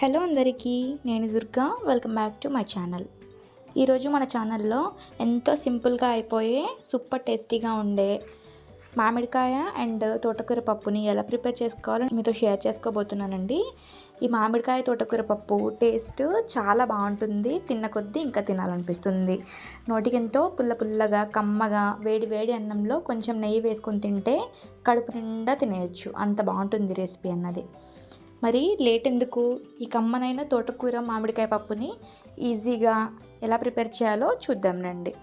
Hello అందరికీ నేను Durga. Welcome back to my channel ఈరోజు మన ఛానల్లో ఎంతో సింపుల్గా అయిపోయే సూపర్ టేస్టీగా ఉండే మామిడికాయ అండ్ తోటకూర పప్పుని ఎలా ప్రిపేర్ చేసుకోవాలో మీతో షేర్ చేసుకోబోతున్నానండి. ఈ మామిడికాయ తోటకూర పప్పు టేస్ట్ చాలా బాగుంటుంది. తిన్న కొద్దీ ఇంకా తినాలనిపిస్తుంది. నోటికి ఎంతో పుల్ల పుల్లగా కమ్మగా వేడి వేడి అన్నంలో కొంచెం నెయ్యి వేసుకొని తింటే కడుపు నిండా తినేయచ్చు. అంత బాగుంటుంది రెసిపీ అన్నది. మరి లేట్ ఎందుకు ఈ కమ్మనైన తోటకూర మామిడికాయ పప్పుని ఈజీగా ఎలా ప్రిపేర్ చేయాలో చూద్దాం రండి.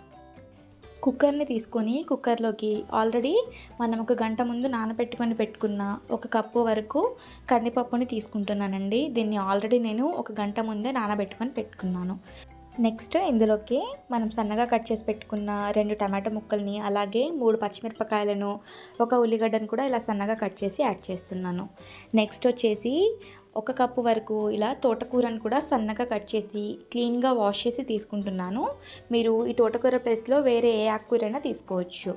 కుక్కర్ని తీసుకొని కుక్కర్లోకి ఆల్రెడీ మనం ఒక గంట ముందు నానబెట్టుకొని పెట్టుకున్న ఒక కప్పు వరకు కందిపప్పుని తీసుకుంటున్నానండి. దీన్ని ఆల్రెడీ నేను ఒక గంట ముందే నానబెట్టుకొని పెట్టుకున్నాను. నెక్స్ట్ ఇందులోకి మనం సన్నగా కట్ చేసి పెట్టుకున్న రెండు టమాటో ముక్కల్ని అలాగే మూడు పచ్చిమిరపకాయలను ఒక ఉల్లిగడ్డను కూడా ఇలా సన్నగా కట్ చేసి యాడ్ చేస్తున్నాను. నెక్స్ట్ వచ్చేసి ఒక కప్పు వరకు ఇలా తోటకూరను కూడా సన్నగా కట్ చేసి క్లీన్గా వాష్ చేసి తీసుకుంటున్నాను. మీరు ఈ తోటకూర ప్లేస్లో వేరే ఏ ఆకుకూరైనా తీసుకోవచ్చు.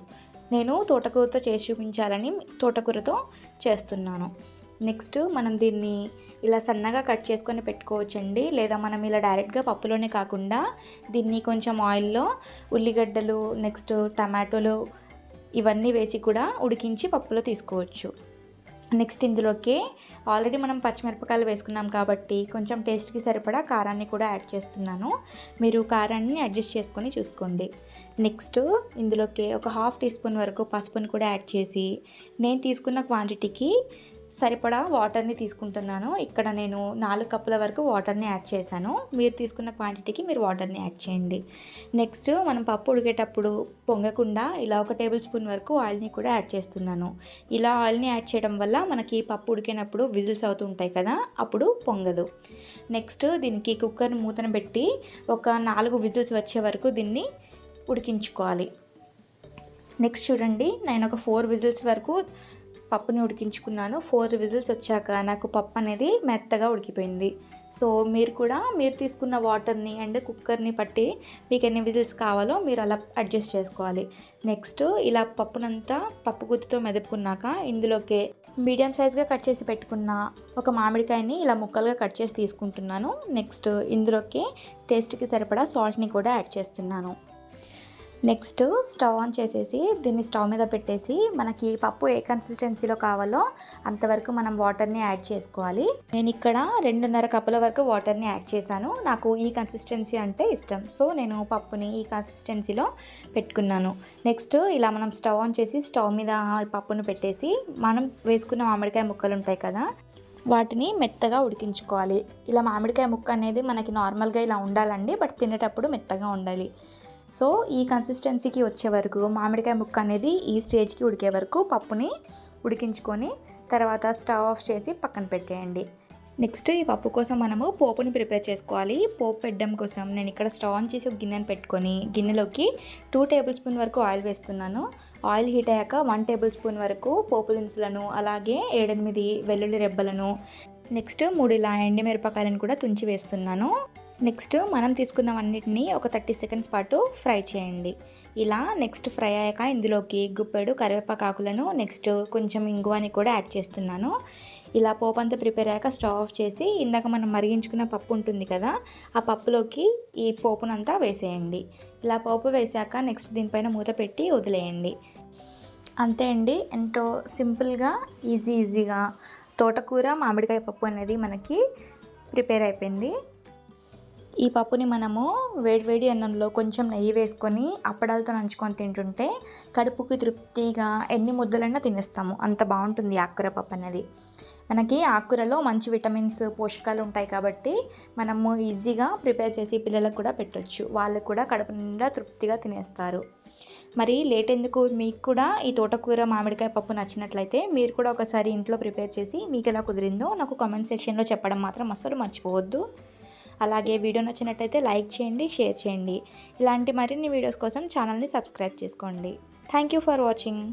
నేను తోటకూరతో చేసి చూపించాలని తోటకూరతో చేస్తున్నాను. నెక్స్ట్ మనం దీన్ని ఇలా సన్నగా కట్ చేసుకొని పెట్టుకోవచ్చండి. లేదా మనం ఇలా డైరెక్ట్గా పప్పులోనే కాకుండా దీన్ని కొంచెం ఆయిల్లో ఉల్లిగడ్డలు నెక్స్ట్ టమాటోలు ఇవన్నీ వేసి కూడా ఉడికించి పప్పులో తీసుకోవచ్చు. నెక్స్ట్ ఇందులోకి ఆల్రెడీ మనం పచ్చిమిరపకాయలు వేసుకున్నాం కాబట్టి కొంచెం టేస్ట్కి సరిపడా కారాన్ని కూడా యాడ్ చేస్తున్నాను. మీరు కారాన్ని అడ్జస్ట్ చేసుకొని చూసుకోండి. నెక్స్ట్ ఇందులోకి ఒక హాఫ్ టీ స్పూన్ వరకు పసుపుని కూడా యాడ్ చేసి నేను తీసుకున్న క్వాంటిటీకి సరిపడా వాటర్ని తీసుకుంటున్నాను. ఇక్కడ నేను నాలుగు కప్పుల వరకు వాటర్ని యాడ్ చేశాను. మీరు తీసుకున్న క్వాంటిటీకి మీరు వాటర్ని యాడ్ చేయండి. నెక్స్ట్ మనం పప్పు ఉడికేటప్పుడు పొంగకుండా ఇలా ఒక టేబుల్ స్పూన్ వరకు ఆయిల్ని కూడా యాడ్ చేస్తున్నాను. ఇలా ఆయిల్ని యాడ్ చేయడం వల్ల మనకి పప్పు ఉడికినప్పుడు విజిల్స్ అవుతుంటాయి కదా అప్పుడు పొంగదు. నెక్స్ట్ దీనికి కుక్కర్ని మూతను పెట్టి ఒక నాలుగు విజిల్స్ వచ్చే వరకు దీన్ని ఉడికించుకోవాలి. నెక్స్ట్ చూడండి నేను ఒక ఫోర్ విజిల్స్ వరకు పప్పుని ఉడికించుకున్నాను. ఫోర్ విజిల్స్ వచ్చాక నాకు పప్పు అనేది మెత్తగా ఉడికిపోయింది. సో మీరు కూడా మీరు తీసుకున్న వాటర్ని అండ్ కుక్కర్ని పట్టి మీకు ఎన్ని విజిల్స్ కావాలో మీరు అలా అడ్జస్ట్ చేసుకోవాలి. నెక్స్ట్ ఇలా పప్పునంతా పప్పు గుత్తితో మెదుపుకున్నాక ఇందులోకి మీడియం సైజ్గా కట్ చేసి పెట్టుకున్న ఒక మామిడికాయని ఇలా ముక్కలుగా కట్ చేసి తీసుకుంటున్నాను. నెక్స్ట్ ఇందులోకి టేస్ట్కి సరిపడా సాల్ట్ని కూడా యాడ్ చేస్తున్నాను. నెక్స్ట్ స్టవ్ ఆన్ చేసేసి దీన్ని స్టవ్ మీద పెట్టేసి మనకి పప్పు ఏ కన్సిస్టెన్సీలో కావాలో అంతవరకు మనం వాటర్ని యాడ్ చేసుకోవాలి. నేను ఇక్కడ రెండున్నర కప్పుల వరకు వాటర్ని యాడ్ చేశాను. నాకు ఈ కన్సిస్టెన్సీ అంటే ఇష్టం. సో నేను పప్పుని ఈ కన్సిస్టెన్సీలో పెట్టుకున్నాను. నెక్స్ట్ ఇలా మనం స్టవ్ ఆన్ చేసి స్టవ్ మీద పప్పును పెట్టేసి మనం వేసుకున్న మామిడికాయ ముక్కలు ఉంటాయి కదా వాటిని మెత్తగా ఉడికించుకోవాలి. ఇలా మామిడికాయ ముక్క అనేది మనకి నార్మల్గా ఇలా ఉండాలండి బట్ తినేటప్పుడు మెత్తగా ఉండాలి. సో ఈ కన్సిస్టెన్సీకి వచ్చే వరకు మామిడికాయ ముక్క అనేది ఈ స్టేజ్కి ఉడికే వరకు పప్పుని ఉడికించుకొని తర్వాత స్టవ్ ఆఫ్ చేసి పక్కన పెట్టేయండి. నెక్స్ట్ ఈ పప్పు కోసం మనము పోపుని ప్రిపేర్ చేసుకోవాలి. పోపు పెట్టడం కోసం నేను ఇక్కడ స్టవ్ ఆన్ చేసి ఒక గిన్నెను పెట్టుకొని గిన్నెలోకి టూ టేబుల్ స్పూన్ వరకు ఆయిల్ వేస్తున్నాను. ఆయిల్ హీట్ అయ్యాక వన్ టేబుల్ స్పూన్ వరకు పోపు దినుసులను అలాగే ఏడెనిమిది వెల్లుల్లి రెబ్బలను నెక్స్ట్ మూడు ఇలా ఎండిమిరపకాయలను కూడా తుంచి వేస్తున్నాను. నెక్స్ట్ మనం తీసుకున్నవన్నిటిని ఒక థర్టీ సెకండ్స్ పాటు ఫ్రై చేయండి. ఇలా నెక్స్ట్ ఫ్రై అయ్యాక ఇందులోకి గుప్పెడు కరివేపాకాకులను నెక్స్ట్ కొంచెం ఇంగువని కూడా యాడ్ చేస్తున్నాను. ఇలా పోపు అంతా ప్రిపేర్ అయ్యాక స్టవ్ ఆఫ్ చేసి ఇందాక మనం మరిగించుకున్న పప్పు ఉంటుంది కదా ఆ పప్పులోకి ఈ పోపునంతా వేసేయండి. ఇలా పోపు వేసాక నెక్స్ట్ దీనిపైన మూత పెట్టి వదిలేయండి. అంతే అండి. ఎంతో సింపుల్గా ఈజీ ఈజీగా తోటకూర మామిడికాయ పప్పు అనేది మనకి ప్రిపేర్ అయిపోయింది. ఈ పప్పుని మనము వేడివేడి అన్నంలో కొంచెం నెయ్యి వేసుకొని అప్పడాలతో నంచుకొని తింటుంటే కడుపుకి తృప్తిగా ఎన్ని ముద్దలైనా తినేస్తాము. అంత బాగుంటుంది ఆకుకూర పప్పు అనేది. మనకి ఆకుకూరలో మంచి విటమిన్స్ పోషకాలు ఉంటాయి కాబట్టి మనము ఈజీగా ప్రిపేర్ చేసి పిల్లలకు కూడా పెట్టొచ్చు. వాళ్ళు కూడా కడుపు నిండా తృప్తిగా తినేస్తారు. మరి లేట్ ఎందుకు? మీకు కూడా ఈ తోటకూర మామిడికాయ పప్పు నచ్చినట్లయితే మీరు కూడా ఒకసారి ఇంట్లో ప్రిపేర్ చేసి మీకు ఎలా కుదిరిందో నాకు కామెంట్ సెక్షన్లో చెప్పడం మాత్రం అస్సలు మర్చిపోవద్దు. అలాగే వీడియో నచ్చినట్టయితే లైక్ చేయండి షేర్ చేయండి. ఇలాంటి మరిన్ని వీడియోస్ కోసం ఛానల్ని సబ్స్క్రైబ్ చేసుకోండి. Thank you for watching.